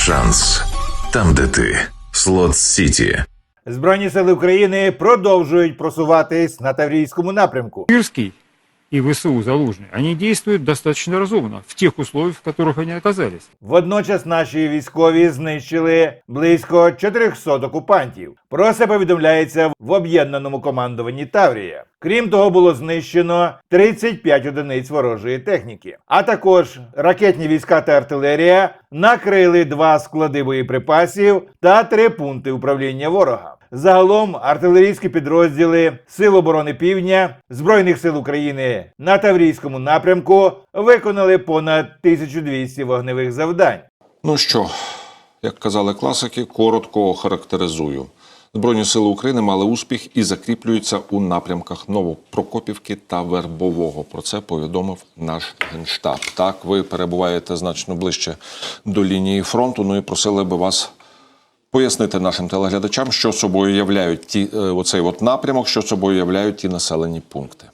шанс там, де ти. Слот Сіті. Збройні сили України продовжують просуватись на Таврійському напрямку. Ирский и ВСУ Залужный, они действуют достаточно разумно в тех условиях, в которых они оказались. Водночас наші військові знищили близько 400 окупантів. Про це повідомляється в об'єднаному командуванні Таврія. Крім того, було знищено 35 одиниць ворожої техніки. А також ракетні війська та артилерія накрили два склади боєприпасів та три пункти управління ворога. Загалом артилерійські підрозділи Сил оборони Півдня Збройних сил України на Таврійському напрямку виконали понад 1200 вогневих завдань. Ну що, як казали класики, коротко охарактеризую. Збройні сили України мали успіх і закріплюються у напрямках Новопрокопівки та Вербового. Про це повідомив наш генштаб. Так, ви перебуваєте значно ближче до лінії фронту. Ну і просили би вас пояснити нашим телеглядачам, що собою являють ті е, оцей от напрямок, що собою являють ті населені пункти.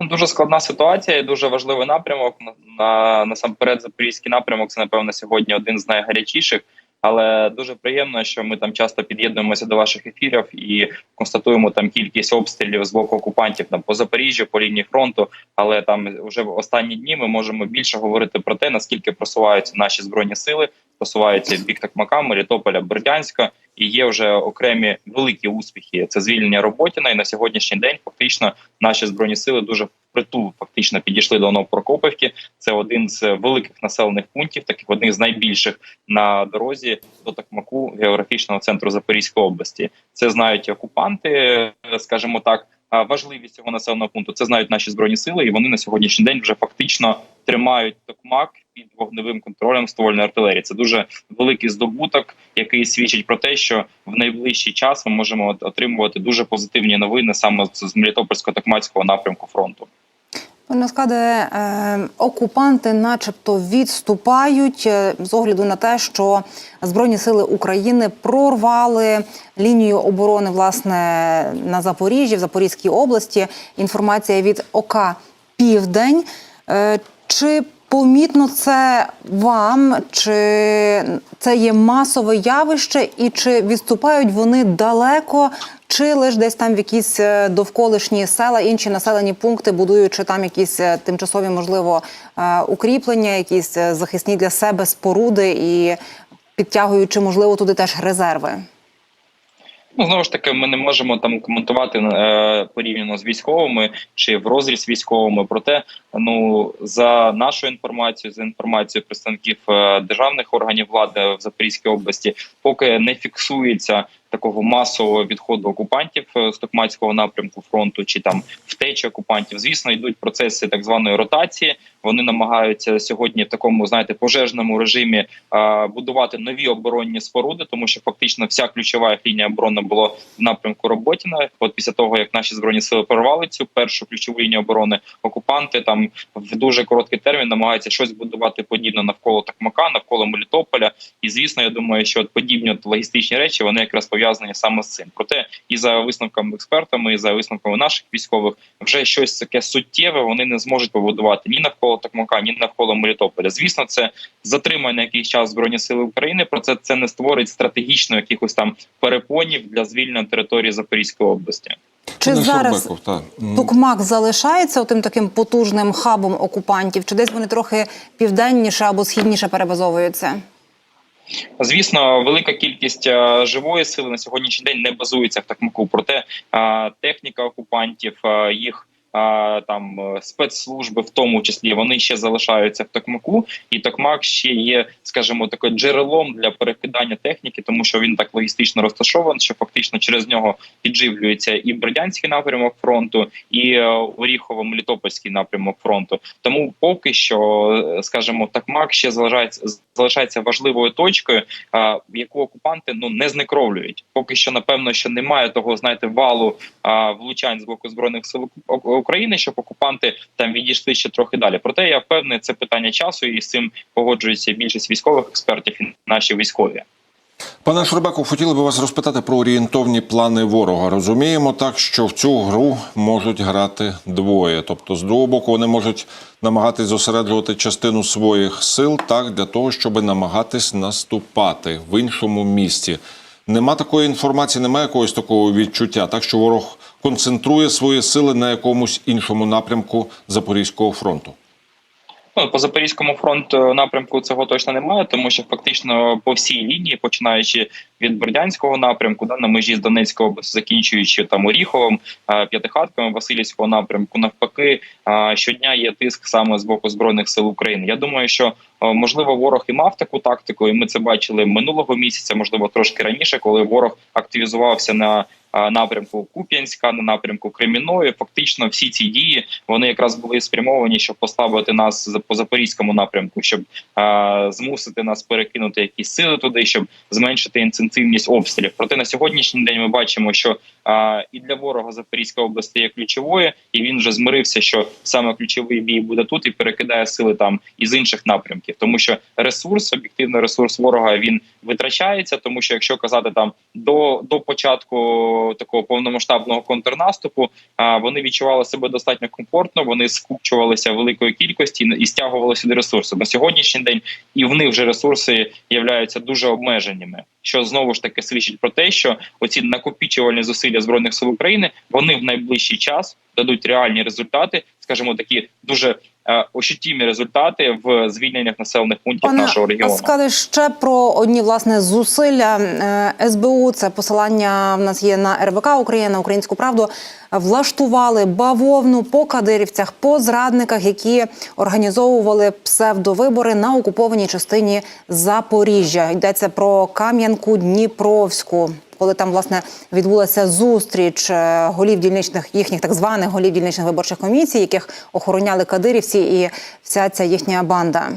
Ну, Дуже складна ситуація і дуже важливий напрямок. На, на насамперед, запорізький напрямок це напевно сьогодні один з найгарячіших. Але дуже приємно, що ми там часто під'єднуємося до ваших ефірів і констатуємо там кількість обстрілів з боку окупантів там по Запоріжжю, по лінії фронту. Але там вже в останні дні ми можемо більше говорити про те, наскільки просуваються наші збройні сили, просуваються бік Такмака, Мелітополя, Бердянська. І є вже окремі великі успіхи. Це звільнення Роботіна. І на сьогоднішній день фактично наші збройні сили дуже впритул фактично підійшли до Новопрокопівки. Це один з великих населених пунктів, таких одних з найбільших на дорозі до Такмаку географічного центру Запорізької області. Це знають окупанти, скажімо так. Важливість цього населеного пункту це знають наші збройні сили, і вони на сьогоднішній день вже фактично тримають токмак під вогневим контролем ствольної артилерії. Це дуже великий здобуток, який свідчить про те, що в найближчий час ми можемо отримувати дуже позитивні новини саме з Мелітопольсько-Токмацького напрямку фронту. Пане Скаде, е, окупанти, начебто, відступають е, з огляду на те, що Збройні сили України прорвали лінію оборони власне на Запоріжжі, в Запорізькій області. Інформація від ОК Південь. Е, Чи помітно це вам, чи це є масове явище, і чи відступають вони далеко, чи лише десь там в якісь е, довколишні села, інші населені пункти, будуючи там якісь е, тимчасові, можливо, е, укріплення, якісь захисні для себе споруди і підтягуючи, можливо, туди теж резерви. Ну знову ж таки, ми не можемо там коментувати е, порівняно з військовими чи в розріз військовими. Проте, ну за нашою інформацією, за інформацією представників е, державних органів влади в Запорізькій області, поки не фіксується такого масового відходу окупантів е, з Токмацького напрямку фронту чи там втечі окупантів. Звісно, йдуть процеси так званої ротації. Вони намагаються сьогодні в такому, знаєте, пожежному режимі е, будувати нові оборонні споруди, тому що фактично вся ключова лінія оборони була в напрямку Роботіна. От після того як наші збройні сили прорвали цю першу ключову лінію оборони, окупанти там в дуже короткий термін намагаються щось будувати подібне навколо Такмака, навколо Мелітополя. І звісно, я думаю, що от подібні от логістичні речі вони якраз пов'язані саме з цим. Проте і за висновками експертами, і за висновками наших військових, вже щось таке суттєве вони не зможуть побудувати ні навколо Такмака, ні навколо Мелітополя. Звісно, це затримає на якийсь час збройні сили України. Про це це не створить стратегічно якихось там перепонів для звільнення території Запорізької області. Чи Пане зараз Токмак залишається тим таким потужним хабом окупантів? Чи десь вони трохи південніше або східніше перебазовуються? Звісно, велика кількість е, живої сили на сьогоднішній день не базується в Такмаку. Проте е, техніка окупантів, е, їх там е, спецслужби, в тому числі, вони ще залишаються в Токмаку, і Токмак ще є, скажімо, таке джерелом для перекидання техніки, тому що він так логістично розташований, що фактично через нього підживлюється і Бердянський напрямок фронту, і е, Оріхово-Мелітопольський напрямок фронту. Тому поки що, е, скажімо, Такмак ще залишається залишається важливою точкою, яку окупанти ну не знекровлюють. Поки що, напевно, що немає того, знаєте, валу влучань з боку збройних сил України, щоб окупанти там відійшли ще трохи далі. Проте я впевнений, це питання часу, і з цим погоджується більшість військових експертів і наші військові. Пане Шурбаку, хотіли би вас розпитати про орієнтовні плани ворога. Розуміємо так, що в цю гру можуть грати двоє. Тобто, з другого боку, вони можуть намагатись зосереджувати частину своїх сил так для того, щоб намагатись наступати в іншому місті. Нема такої інформації, немає якогось такого відчуття, так що ворог концентрує свої сили на якомусь іншому напрямку Запорізького фронту. Ну, по Запорізькому фронту напрямку цього точно немає, тому що фактично по всій лінії, починаючи від Бердянського напрямку, да, на межі з Донецької області, закінчуючи там Оріховим, е, П'ятихатками, Васильівського напрямку, навпаки, е, щодня є тиск саме з боку збройних сил України. Я думаю, що е, можливо ворог і мав таку тактику, і ми це бачили минулого місяця, можливо, трошки раніше, коли ворог активізувався на е, напрямку Куп'янська, на напрямку Креміної. Фактично, всі ці дії вони якраз були спрямовані, щоб поставити нас по запорізькому напрямку, щоб е, змусити нас перекинути якісь сили туди, щоб зменшити інтенсивність обстрілів. Проте на сьогоднішній день ми бачимо, що е, і для ворога Запорізька область є ключовою, і він вже змирився, що саме ключовий бій буде тут і перекидає сили там із інших напрямків, тому що ресурс, об'єктивно ресурс ворога він витрачається, тому що якщо казати там до, до початку такого повномасштабного контрнаступу, вони відчували себе достатньо комфортно, вони скупчувалися великої кількості і- і стягували сюди ресурси. На сьогоднішній день і в них вже ресурси являються дуже обмеженими. Що знову ж таки свідчить про те, що оці накопічувальні зусилля збройних сил України вони в найближчий час дадуть реальні результати, скажімо, такі дуже ощутімі результати в звільненнях населених пунктів нашого регіону. Скажи ще про одні власне зусилля е, СБУ. Це посилання в нас є на РБК Україна, Українську правду. Влаштували бавовну по кадирівцях, по зрадниках, які організовували псевдовибори на окупованій частині Запоріжжя. Йдеться про Кам'янку Дніпровську. Коли там власне відбулася зустріч е, голів дільничних їхніх так званих голів дільничних виборчих комісій, яких охороняли кадирівці, і вся ця їхня банда.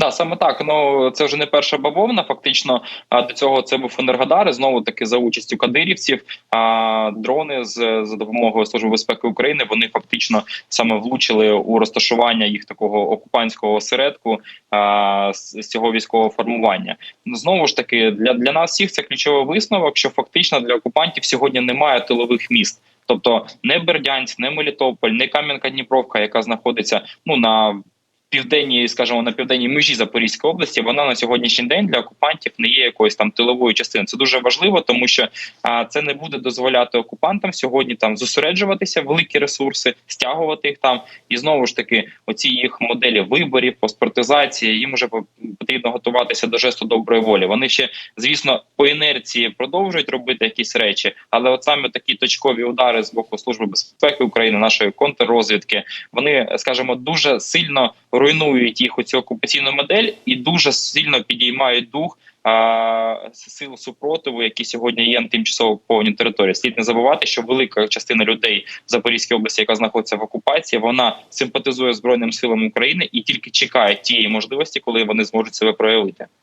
Да, саме так. Ну це вже не перша бавовна. Фактично, до цього це був Енергодар. Знову таки за участю кадирівців. А дрони з за допомогою служби безпеки України вони фактично саме влучили у розташування їх такого окупантського осередку а, з, цього військового формування. Ну, Знову ж таки, для, для нас всіх це ключовий висновок, що фактично для окупантів сьогодні немає тилових міст. Тобто не Бердянськ, не Мелітополь, не Кам'янка-Дніпровка, яка знаходиться ну на південній, скажімо, на південній межі Запорізької області, вона на сьогоднішній день для окупантів не є якоюсь там тиловою частиною. Це дуже важливо, тому що а, це не буде дозволяти окупантам сьогодні там зосереджуватися великі ресурси, стягувати їх там. І знову ж таки, оці їх моделі виборів, паспортизації, їм по- потрібно готуватися до жесту доброї волі. Вони ще, звісно, по інерції продовжують робити якісь речі, але от саме такі точкові удари з боку служби безпеки України, нашої контррозвідки, вони, скажімо, дуже сильно руйнують їх оцю окупаційну модель і дуже сильно підіймають дух а, сил супротиву, які сьогодні є на тимчасово повній території. Слід не забувати, що велика частина людей в Запорізькій області, яка знаходиться в окупації, вона симпатизує збройним силам України і тільки чекає тієї можливості, коли вони зможуть себе проявити.